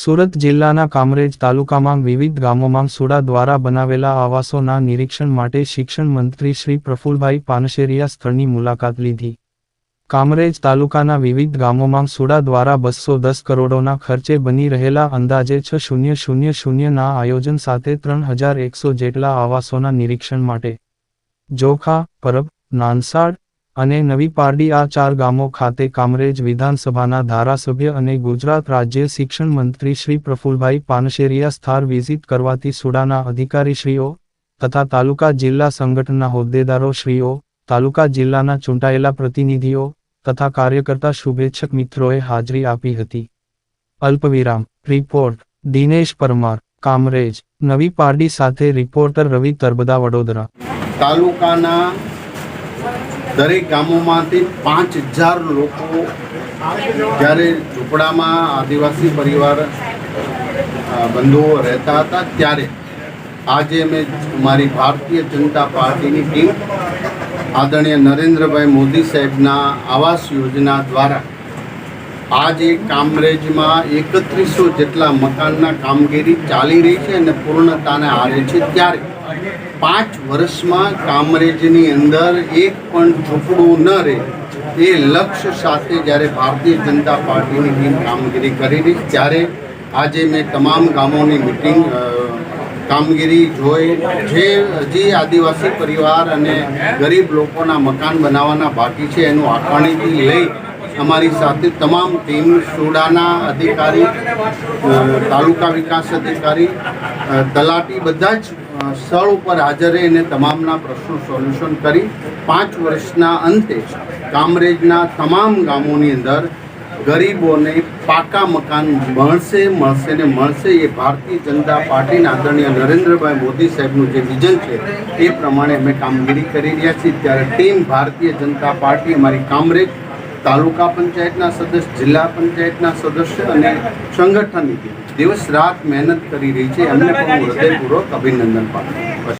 સુરત જિલ્લાના કામરેજ તાલુકામાં વિવિધ ગામોમાં સુડા દ્વારા બનાવેલા આવાસોના નિરીક્ષણ માટે શિક્ષણ મંત્રી શ્રી પ્રફુલભાઈ પાનશેરિયા સ્થળની મુલાકાત લીધી. કામરેજ તાલુકાના વિવિધ ગામોમાં સુડા દ્વારા બસો દસ કરોડોના ખર્ચે બની રહેલા અંદાજે છ શૂન્ય શૂન્ય શૂન્યના આયોજન સાથે ત્રણ હજાર એકસો જેટલા આવાસોના નિરીક્ષણ માટે. જોખા, પરબ, નાનસાડ અને નવી પારડી આ ચાર ગામો ખાતે કામરેજ વિધાનસભાના ધારાસભ્ય અને ગુજરાત રાજ્ય શિક્ષણ મંત્રી શ્રી પ્રફુલભાઈ પાનશેરિયા સ્થાર વિઝિટ કરવાથી સુડાના અધિકારીશ્રીઓ તથા તાલુકા જિલ્લા સંગઠનના હોદ્દેદારો શ્રીઓ, તાલુકા જિલ્લાના ચૂંટાયેલા પ્રતિનિધિઓ તથા કાર્યકર્તા શુભેચ્છક મિત્રોએ હાજરી આપી હતી. અલ્પવિરામ, રિપોર્ટ, દિનેશ પરમાર, કામરેજ, નવી પારડી સાથે રિપોર્ટર રવિ તરબદા વડોદરા. તાલુકાના દરેક ગામોમાંથી પાંચ હજાર લોકો જ્યારે ઝૂંપડામાં આદિવાસી પરિવાર બંધુઓ રહેતા હતા, ત્યારે આજે મેં મારી ભારતીય જનતા પાર્ટીની ટીમ આદરણીય નરેન્દ્રભાઈ મોદી સાહેબના આવાસ યોજના દ્વારા આજે કામરેજમાં એકત્રીસો જેટલા મકાનના કામગીરી ચાલી રહી છે અને પૂર્ણતાને આરે છે ત્યારે પાંચ વર્ષમાં કામરેજની અંદર એક પણ ઝૂંપડું ન રહે, એ લક્ષ્ય સાથે જ્યારે ભારતીય જનતા પાર્ટીની ટીમ કામગીરી કરી રહી, ત્યારે આજે મેં તમામ ગામોની મિટિંગ કામગીરી જોઈ. જે હજી આદિવાસી પરિવાર અને ગરીબ લોકોના મકાન બનાવવાના બાકી છે, એનું આકારણીથી લઈ અમારી સાથે તમામ ટીમ, સોડાના અધિકારી તાલુકા વિકાસ અધિકારી તલાટી, બધા જ સ્થળ ઉપર હાજર રહીને તમામના પ્રશ્નો સોલ્યુશન કરી પાંચ વર્ષના અંતે કામરેજના તમામ ગામોની અંદર ગરીબોને પાકા મકાન મળશે મળશે ને મળશે એ ભારતીય જનતા પાર્ટીના આદરણીય નરેન્દ્રભાઈ મોદી સાહેબનું જે વિઝન છે એ પ્રમાણે અમે કામગીરી કરી રહ્યા છીએ. ત્યારે ટીમ ભારતીય જનતા પાર્ટી, અમારી કામરેજ તાલુકા પંચાયતના સદસ્ય, જિલ્લા પંચાયતના સદસ્ય અને સંગઠનની ટીમ દિવસ રાત મહેનત કરી રહી છે. એમને પણ હૃદયપૂર્વક અભિનંદન પાઠવું